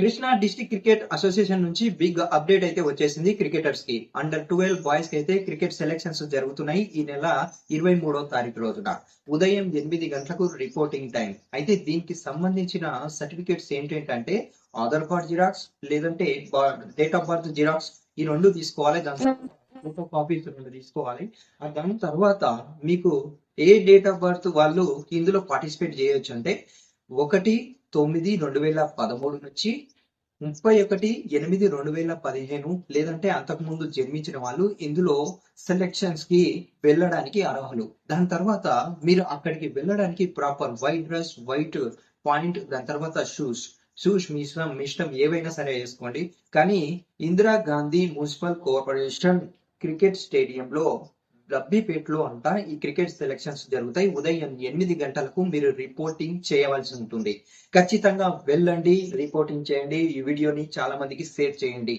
Krishna district cricket association నుంచి big update అయితే వచ్చేసింది క్రికెటర్స్కి అండర్ ట్వెల్వ్ బాయ్స్కి అయితే క్రికెట్ సెలెక్షన్స్ జరుగుతున్నాయి ఈ నెల ఇరవై మూడో తారీఖు రోజున. ఉదయం ఎనిమిది గంటలకు రిపోర్టింగ్ టైం. అయితే దీనికి సంబంధించిన సర్టిఫికేట్స్ ఏంటంటే ఆధార్ కార్డ్ జిరాక్స్ లేదంటే డేట్ ఆఫ్ బర్త్ జిరాక్స్ ఈ రెండు తీసుకోవాలి. దాని ఫోటో కాపీస్ రెండు తీసుకోవాలి. దాని తర్వాత మీకు ఏ డేట్ ఆఫ్ బర్త్ వాళ్ళు ఇందులో పార్టిసిపేట్ చేయొచ్చు అంటే ఒకటి తొమ్మిది రెండు వేల పదమూడు నుంచి ముప్పై ఒకటి ఎనిమిది రెండు వేల పదిహేను లేదంటే అంతకుముందు జన్మించిన వాళ్ళు ఇందులో సెలెక్షన్స్కి వెళ్ళడానికి అర్హులు. దాని తర్వాత మీరు అక్కడికి వెళ్ళడానికి proper white dress white point దాని తర్వాత షూస్ షూస్ మీ ఇష్టం మీ ఇష్టం ఏవైనా సరే వేసుకోండి. కానీ Indira Gandhi municipal cooperation cricket స్టేడియంలో రబ్బీపేటలో అంట ఈ క్రికెట్ సెలెక్షన్స్ జరుగుతాయి. ఉదయం ఎనిమిది గంటలకు మీరు రిపోర్టింగ్ చేయవలసి ఉంటుంది. ఖచ్చితంగా వెళ్ళండి రిపోర్టింగ్ చేయండి. ఈ వీడియోని చాలా మందికి షేర్ చేయండి.